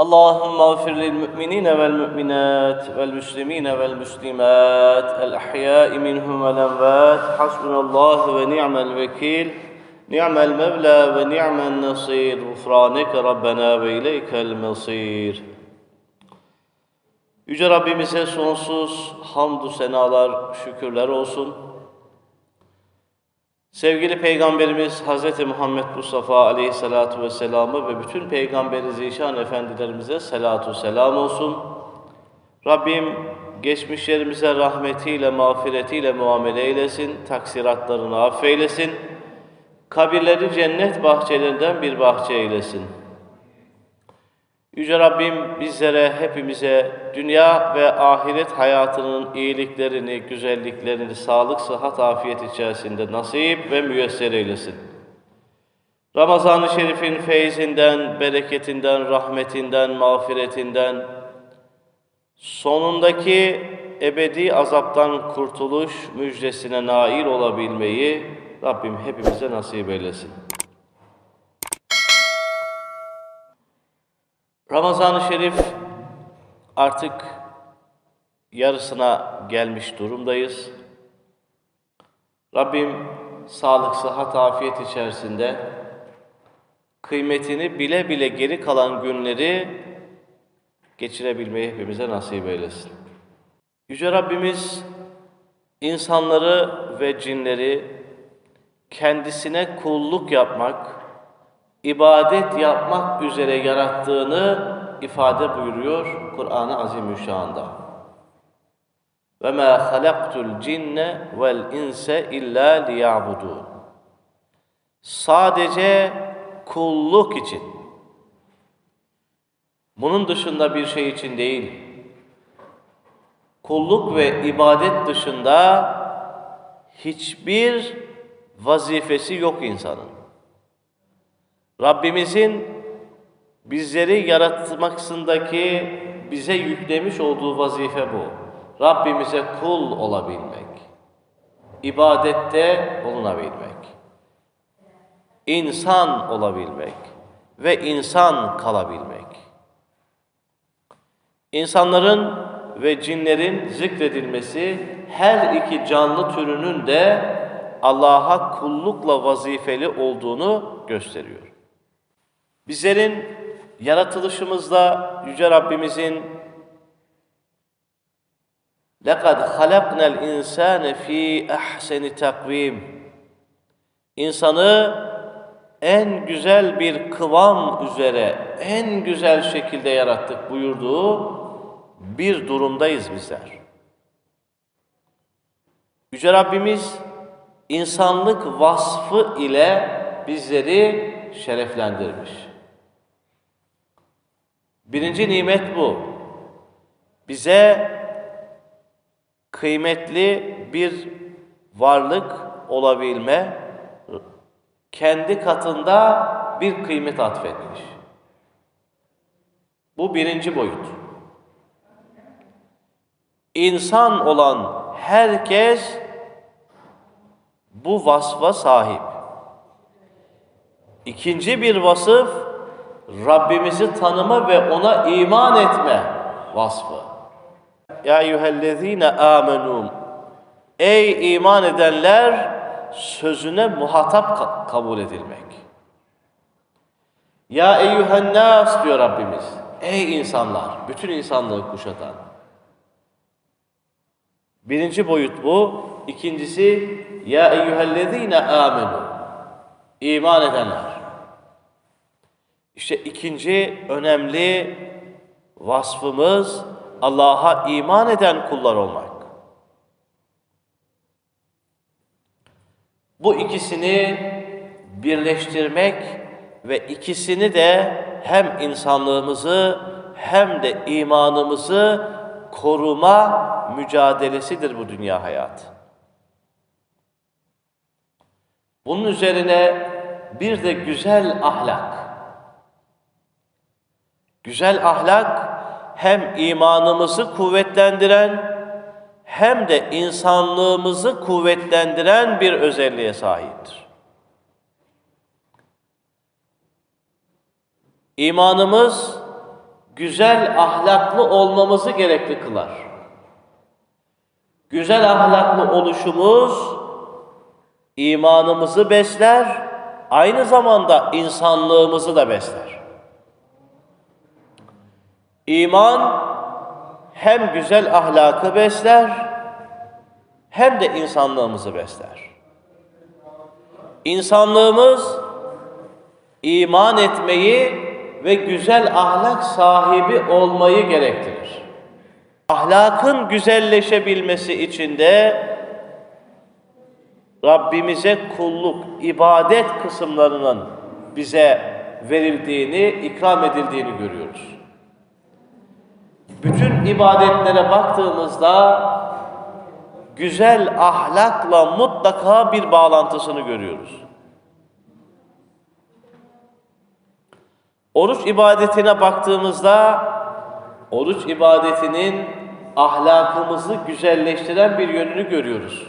اللهم اغفر للمؤمنين والمؤمنات والمسلمين والمسلمات الأحياء منهم والأموات حسبنا الله ونعم الوكيل نعم المولى ونعم النصير غفرانك ربنا وإليك المصير Yüce Rabbimize sonsuz hamdü senalar, şükürler olsun. Sevgili Peygamberimiz Hz. Muhammed Mustafa Aleyhisselatü Vesselam'ı ve bütün Peygamberi Zişan Efendilerimize selatu selam olsun. Rabbim geçmişlerimize rahmetiyle, mağfiretiyle muamele eylesin, taksiratlarını affeylesin, kabirleri cennet bahçelerinden bir bahçe eylesin. Yüce Rabbim bizlere, hepimize dünya ve ahiret hayatının iyiliklerini, güzelliklerini, sağlık, sıhhat, afiyet içerisinde nasip ve müyesser eylesin. Ramazan-ı Şerif'in feyzinden, bereketinden, rahmetinden, mağfiretinden, sonundaki ebedi azaptan kurtuluş müjdesine nail olabilmeyi Rabbim hepimize nasip eylesin. Ramazan-ı Şerif artık yarısına gelmiş durumdayız. Rabbim sağlık, sıhhat, afiyet içerisinde kıymetini bile bile geri kalan günleri geçirebilmeyi hepimize nasip eylesin. Yüce Rabbimiz insanları ve cinleri kendisine kulluk yapmak, ibadet yapmak üzere yarattığını ifade buyuruyor Kur'an-ı Azimüşşan'da. Ve ma halaktul cinne vel inse illa liya'budun. Sadece kulluk için. Bunun dışında bir şey için değil. Kulluk ve ibadet dışında hiçbir vazifesi yok insanın. Rabbimizin bizleri yaratmaksındaki bize yüklemiş olduğu vazife bu. Rabbimize kul olabilmek, ibadette bulunabilmek, insan olabilmek ve insan kalabilmek. İnsanların ve cinlerin zikredilmesi her iki canlı türünün de Allah'a kullukla vazifeli olduğunu gösteriyor. Bizlerin yaratılışımızda Yüce Rabbimizin لَقَدْ خَلَقْنَا الْاِنْسَانَ ف۪ي اَحْسَنِ takvim İnsanı en güzel bir kıvam üzere, en güzel şekilde yarattık buyurduğu bir durumdayız bizler. Yüce Rabbimiz insanlık vasfı ile bizleri şereflendirmiş. Birinci nimet bu. Bize kıymetli bir varlık olabilme, kendi katında bir kıymet atfetmiş. Bu birinci boyut. İnsan olan herkes bu vasfa sahip. İkinci bir vasıf Rabbimizi tanıma ve ona iman etme vasfı. Ya eyyühellezine amenum Ey iman edenler sözüne muhatap ka- kabul edilmek. Ya eyyühennas diyor Rabbimiz. Ey insanlar, bütün insanlığı kuşatan. Birinci boyut bu. İkincisi ya eyyühellezine amenu. İman edenler. İşte ikinci önemli vasfımız Allah'a iman eden kullar olmak. Bu ikisini birleştirmek ve ikisini de hem insanlığımızı hem de imanımızı koruma mücadelesidir bu dünya hayatı. Bunun üzerine bir de güzel ahlak. Güzel ahlak hem imanımızı kuvvetlendiren hem de insanlığımızı kuvvetlendiren bir özelliğe sahiptir. İmanımız güzel ahlaklı olmamızı gerekli kılar. Güzel ahlaklı oluşumuz imanımızı besler, aynı zamanda insanlığımızı da besler. İman hem güzel ahlakı besler hem de insanlığımızı besler. İnsanlığımız iman etmeyi ve güzel ahlak sahibi olmayı gerektirir. Ahlakın güzelleşebilmesi için de Rabbimize kulluk, ibadet kısımlarının bize verildiğini, ikram edildiğini görüyoruz. İbadetlere baktığımızda güzel ahlakla mutlaka bir bağlantısını görüyoruz. Oruç ibadetine baktığımızda oruç ibadetinin ahlakımızı güzelleştiren bir yönünü görüyoruz.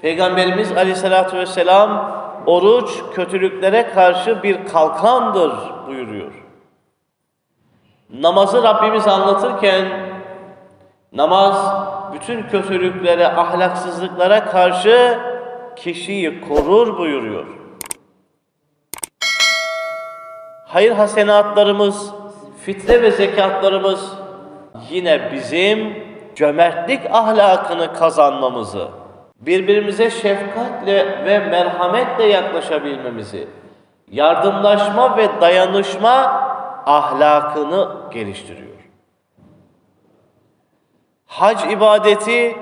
Peygamberimiz Aleyhisselatü Vesselam oruç kötülüklere karşı bir kalkandır buyuruyor. Namazı Rabbimiz anlatırken namaz bütün kötülüklere, ahlaksızlıklara karşı kişiyi korur buyuruyor. Hayır hasenatlarımız, fitre ve zekatlarımız yine bizim cömertlik ahlakını kazanmamızı, birbirimize şefkatle ve merhametle yaklaşabilmemizi, yardımlaşma ve dayanışma ahlakını geliştiriyor. Hac ibadeti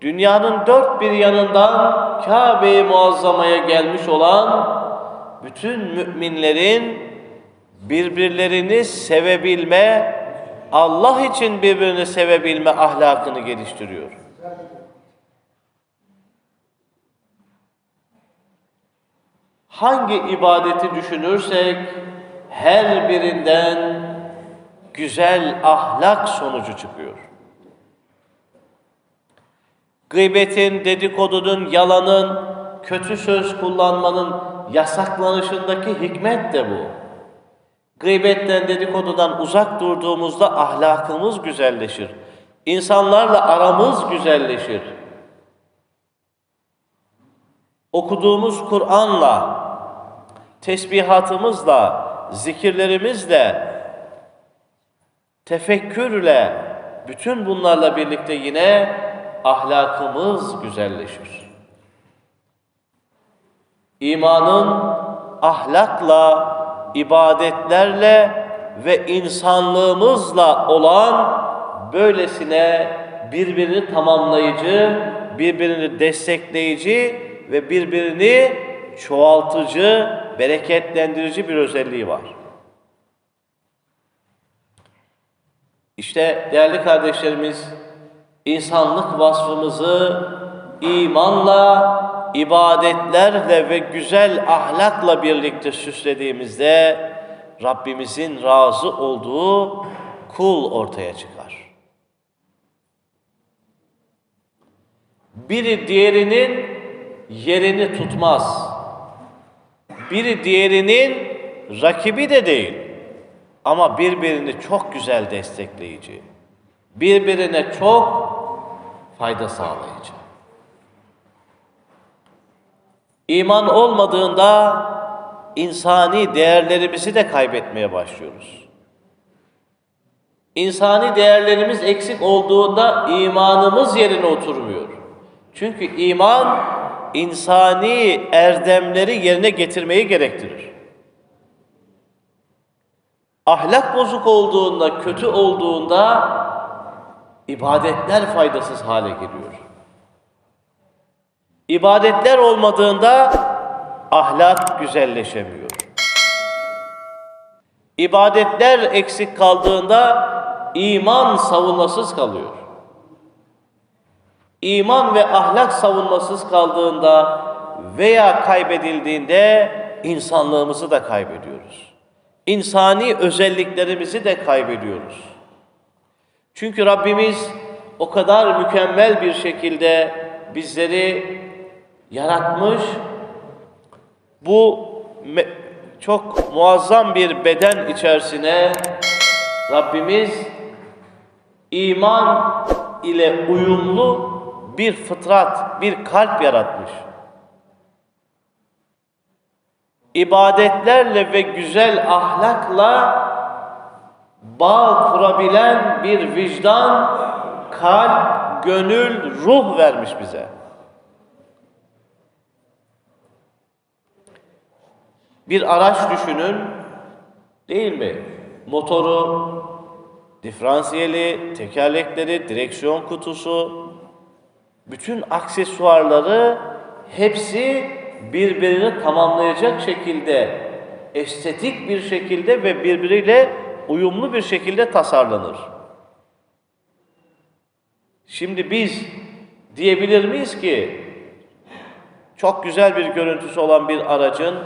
dünyanın dört bir yanından Kabe-i Muazzama'ya gelmiş olan bütün müminlerin birbirlerini sevebilme, Allah için birbirini sevebilme ahlakını geliştiriyor. Hangi ibadeti düşünürsek her birinden güzel ahlak sonucu çıkıyor. Gıybetin, dedikodunun, yalanın, kötü söz kullanmanın yasaklanışındaki hikmet de bu. Gıybetten, dedikodudan uzak durduğumuzda ahlakımız güzelleşir. İnsanlarla aramız güzelleşir. Okuduğumuz Kur'an'la, tesbihatımızla, zikirlerimizle, tefekkürle, bütün bunlarla birlikte yine ahlakımız güzelleşir. İmanın ahlakla, ibadetlerle ve insanlığımızla olan böylesine birbirini tamamlayıcı, birbirini destekleyici ve birbirini çoğaltıcı, bereketlendirici bir özelliği var. İşte değerli kardeşlerimiz, insanlık vasfımızı imanla, ibadetlerle ve güzel ahlakla birlikte süslediğimizde Rabbimizin razı olduğu kul ortaya çıkar. Biri diğerinin yerini tutmaz. Biri diğerinin rakibi de değil. Ama birbirini çok güzel destekleyici. Birbirine çok fayda sağlayıcı. İman olmadığında insani değerlerimizi de kaybetmeye başlıyoruz. İnsani değerlerimiz eksik olduğunda imanımız yerine oturmuyor. Çünkü iman insani erdemleri yerine getirmeyi gerektirir. Ahlak bozuk olduğunda, kötü olduğunda ibadetler faydasız hale geliyor. İbadetler olmadığında ahlak güzelleşemiyor. İbadetler eksik kaldığında iman savunmasız kalıyor. İman ve ahlak savunmasız kaldığında veya kaybedildiğinde insanlığımızı da kaybediyoruz. İnsani özelliklerimizi de kaybediyoruz. Çünkü Rabbimiz o kadar mükemmel bir şekilde bizleri yaratmış. Bu çok muazzam bir beden içerisine Rabbimiz iman ile uyumlu bir fıtrat, bir kalp yaratmış. İbadetlerle ve güzel ahlakla bağ kurabilen bir vicdan, kalp, gönül, ruh vermiş bize. Bir araç düşünün, değil mi? Motoru, diferansiyeli, tekerlekleri, direksiyon kutusu, bütün aksesuarları hepsi birbirini tamamlayacak şekilde, estetik bir şekilde ve birbiriyle uyumlu bir şekilde tasarlanır. Şimdi biz diyebilir miyiz ki çok güzel bir görüntüsü olan bir aracın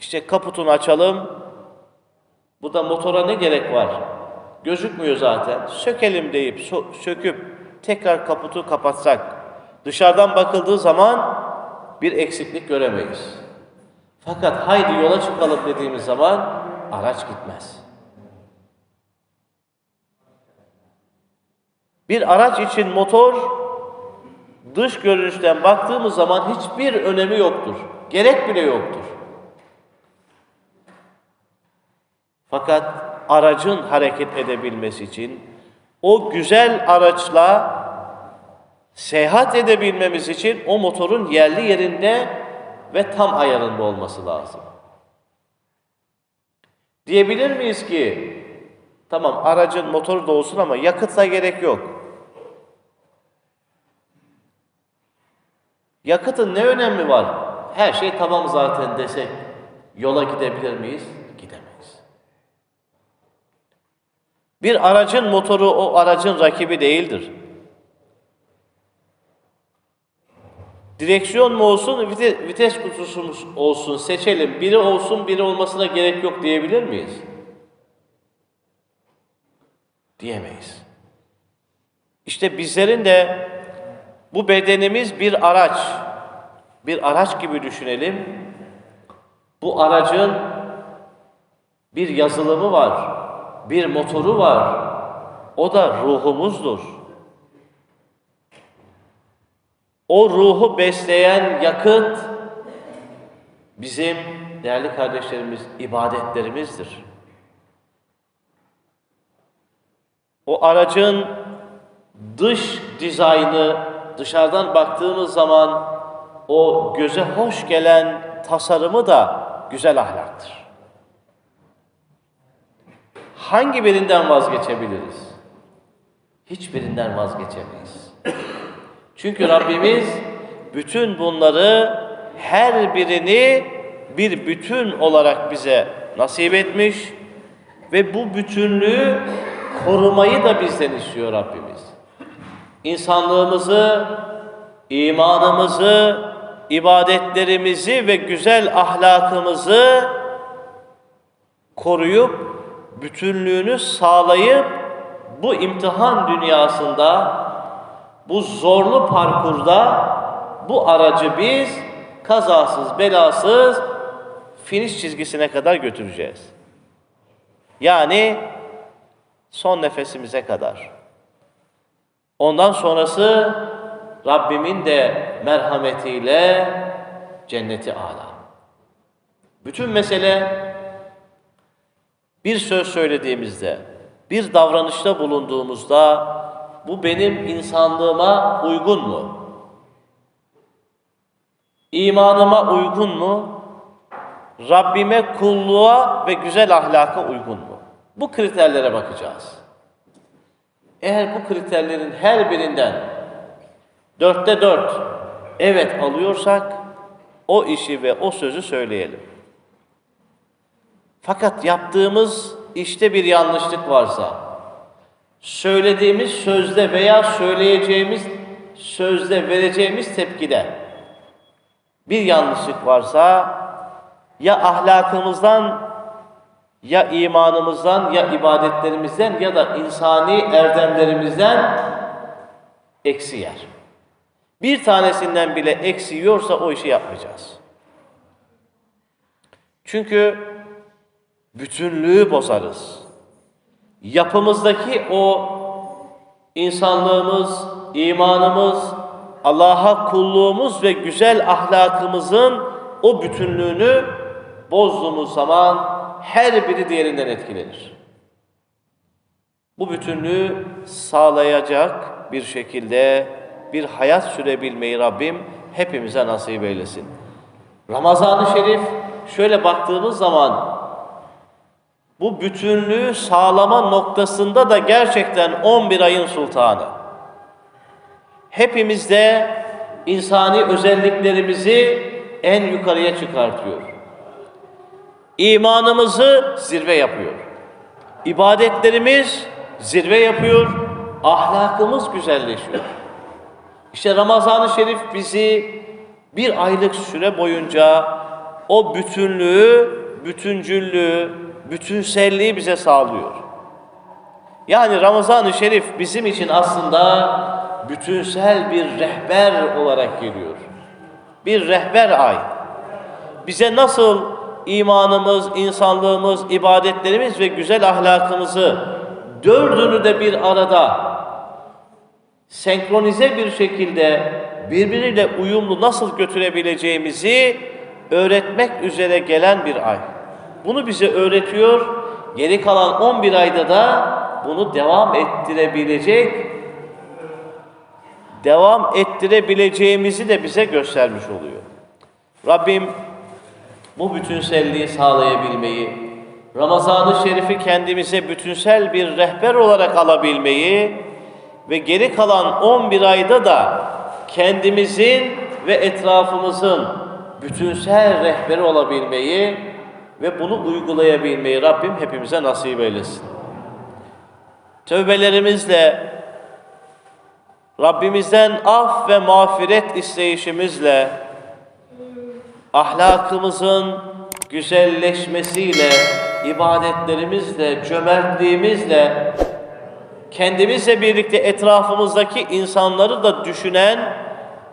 işte kaputunu açalım. Bu da motora ne gerek var? Gözükmüyor zaten. Sökelim deyip söküp tekrar kaputu kapatsak dışarıdan bakıldığı zaman bir eksiklik göremeyiz. Fakat haydi yola çıkalım dediğimiz zaman araç gitmez. Bir araç için motor dış görünüşten baktığımız zaman hiçbir önemi yoktur. Gerek bile yoktur. Fakat aracın hareket edebilmesi için o güzel araçla seyahat edebilmemiz için o motorun yerli yerinde ve tam ayarında olması lazım. Diyebilir miyiz ki tamam aracın motoru da olsun ama yakıtla gerek yok. Yakıtın ne önemi var? Her şey tamam zaten desek yola gidebilir miyiz? Bir aracın motoru o aracın rakibi değildir. Direksiyon mu olsun, vites, kutusu olsun seçelim. Biri olsun, biri olmasına gerek yok diyebilir miyiz? Diyemeyiz. İşte bizlerin de bu bedenimiz bir araç. Bir araç gibi düşünelim. Bu aracın bir yazılımı var, bir motoru var. O da ruhumuzdur. O ruhu besleyen yakıt bizim değerli kardeşlerimiz ibadetlerimizdir. O aracın dış dizaynı dışarıdan baktığımız zaman o göze hoş gelen tasarımı da güzel ahlaktır. Hangi birinden vazgeçebiliriz? Hiçbirinden vazgeçemeyiz. Çünkü Rabbimiz bütün bunları her birini bir bütün olarak bize nasip etmiş ve bu bütünlüğü korumayı da bizden istiyor Rabbimiz. İnsanlığımızı, imanımızı, ibadetlerimizi ve güzel ahlakımızı koruyup bütünlüğünü sağlayıp bu imtihan dünyasında bu zorlu parkurda bu aracı biz kazasız belasız finish çizgisine kadar götüreceğiz. Yani son nefesimize kadar. Ondan sonrası Rabbimin de merhametiyle cenneti âlâ. Bütün mesele bir söz söylediğimizde, bir davranışta bulunduğumuzda bu benim insanlığıma uygun mu? İmanıma uygun mu? Rabbime kulluğa ve güzel ahlaka uygun mu? Bu kriterlere bakacağız. Eğer bu kriterlerin her birinden dörtte dört evet alıyorsak o işi ve o sözü söyleyelim. Fakat yaptığımız işte bir yanlışlık varsa, söylediğimiz sözde veya söyleyeceğimiz sözde vereceğimiz tepkide bir yanlışlık varsa ya ahlakımızdan ya imanımızdan ya ibadetlerimizden ya da insani erdemlerimizden eksi yer. Bir tanesinden bile eksi yiyorsa o işi yapmayacağız. Çünkü bütünlüğü bozarız. Yapımızdaki o insanlığımız, imanımız, Allah'a kulluğumuz ve güzel ahlakımızın o bütünlüğünü bozduğumuz zaman her biri diğerinden etkilenir. Bu bütünlüğü sağlayacak bir şekilde bir hayat sürebilmeyi Rabbim hepimize nasip eylesin. Ramazan-ı Şerif şöyle baktığımız zaman bu bütünlüğü sağlama noktasında da gerçekten 11 ayın sultanı. Hepimizde insani özelliklerimizi en yukarıya çıkartıyor. İmanımızı zirve yapıyor. İbadetlerimiz zirve yapıyor. Ahlakımız güzelleşiyor. İşte Ramazan-ı Şerif bizi bir aylık süre boyunca o bütünlüğü, bütüncüllüğü, bütünselliği bize sağlıyor. Yani Ramazan-ı Şerif bizim için aslında bütünsel bir rehber olarak geliyor. Bir rehber ay. Bize nasıl imanımız, insanlığımız, ibadetlerimiz ve güzel ahlakımızı dördünü de bir arada senkronize bir şekilde birbiriyle uyumlu nasıl götürebileceğimizi öğretmek üzere gelen bir ay. Bunu bize öğretiyor. Geri kalan 11 ayda da bunu devam ettirebilecek devam ettirebileceğimizi de bize göstermiş oluyor. Rabbim bu bütünselliği sağlayabilmeyi, Ramazan-ı Şerif'i kendimize bütünsel bir rehber olarak alabilmeyi ve geri kalan 11 ayda da kendimizin ve etrafımızın bütünsel rehberi olabilmeyi ve bunu uygulayabilmeyi Rabbim hepimize nasip eylesin. Tövbelerimizle, Rabbimizden af ve mağfiret isteyişimizle, ahlakımızın güzelleşmesiyle, ibadetlerimizle, cömertliğimizle, kendimizle birlikte etrafımızdaki insanları da düşünen,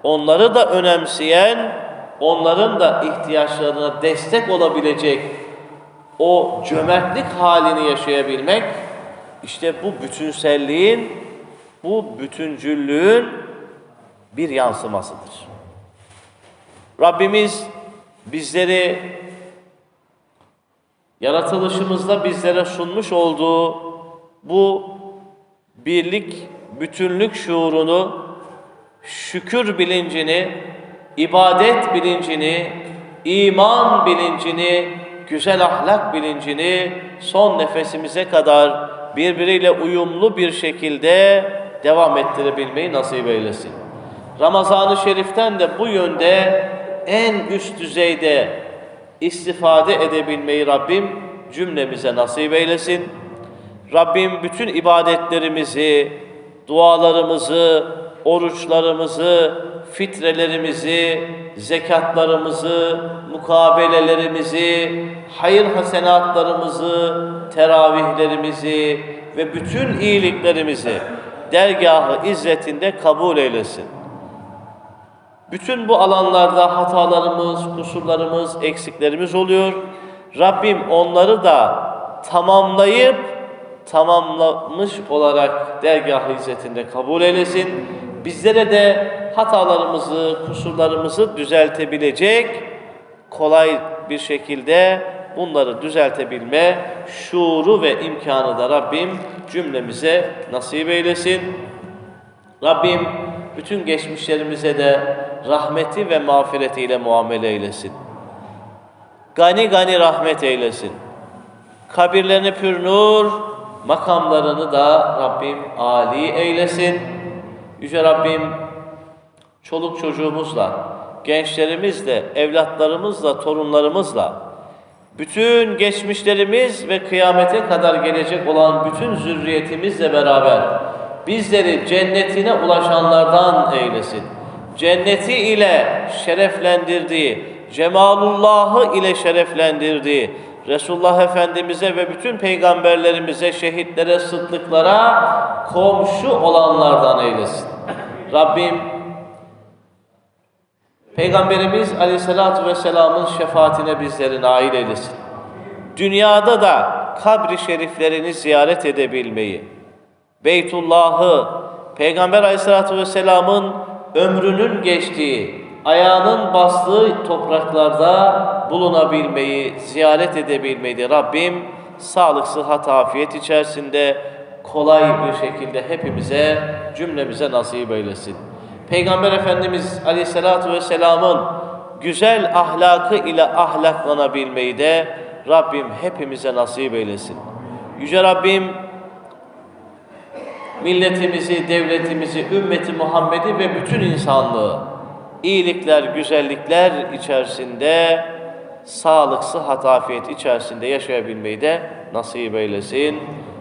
onları da önemseyen, onların da ihtiyaçlarına destek olabilecek o cömertlik halini yaşayabilmek, işte bu bütünselliğin, bu bütüncüllüğün bir yansımasıdır. Rabbimiz bizleri yaratılışımızda bizlere sunmuş olduğu bu birlik, bütünlük şuurunu, şükür bilincini, ibadet bilincini, iman bilincini, güzel ahlak bilincini son nefesimize kadar birbiriyle uyumlu bir şekilde devam ettirebilmeyi nasip eylesin. Ramazan-ı Şerif'ten de bu yönde en üst düzeyde istifade edebilmeyi Rabbim cümlemize nasip eylesin. Rabbim bütün ibadetlerimizi, dualarımızı, oruçlarımızı, fitrelerimizi, zekatlarımızı, mukabelelerimizi, hayır hasenatlarımızı, teravihlerimizi ve bütün iyiliklerimizi dergahı izzetinde kabul eylesin. Bütün bu alanlarda hatalarımız, kusurlarımız, eksiklerimiz oluyor. Rabbim onları da tamamlayıp tamamlamış olarak dergah izzetinde kabul eylesin. Bizlere de hatalarımızı, kusurlarımızı düzeltebilecek kolay bir şekilde bunları düzeltebilme şuuru ve imkanı da Rabbim cümlemize nasip eylesin. Rabbim bütün geçmişlerimize de rahmeti ve mağfiretiyle muamele eylesin. Gani gani rahmet eylesin. Kabirlerini pür nur, makamlarını da Rabbim âli eylesin. Yüce Rabbim çoluk çocuğumuzla, gençlerimizle, evlatlarımızla, torunlarımızla bütün geçmişlerimiz ve kıyamete kadar gelecek olan bütün zürriyetimizle beraber bizleri cennetine ulaşanlardan eylesin. Cenneti ile şereflendirdiği, cemalullahı ile şereflendirdiği, Resulullah Efendimiz'e ve bütün peygamberlerimize, şehitlere, sıddıklara komşu olanlardan eylesin. Rabbim Peygamberimiz Aleyhisselatü Vesselam'ın şefaatine bizleri nail eylesin. Dünyada da kabri şeriflerini ziyaret edebilmeyi, Beytullah'ı, Peygamber Aleyhisselatü Vesselam'ın ömrünün geçtiği, ayağının bastığı topraklarda bulunabilmeyi, ziyaret edebilmeyi de Rabbim sağlık, sıhhat, afiyet içerisinde kolay bir şekilde hepimize, cümlemize nasip eylesin. Peygamber Efendimiz Aleyhisselatü Vesselam'ın güzel ahlakı ile ahlaklanabilmeyi de Rabbim hepimize nasip eylesin. Yüce Rabbim milletimizi, devletimizi, ümmeti Muhammed'i ve bütün insanlığı iyilikler, güzellikler içerisinde sağlık, sıhhat, afiyet içerisinde yaşayabilmeyi de nasip eylesin.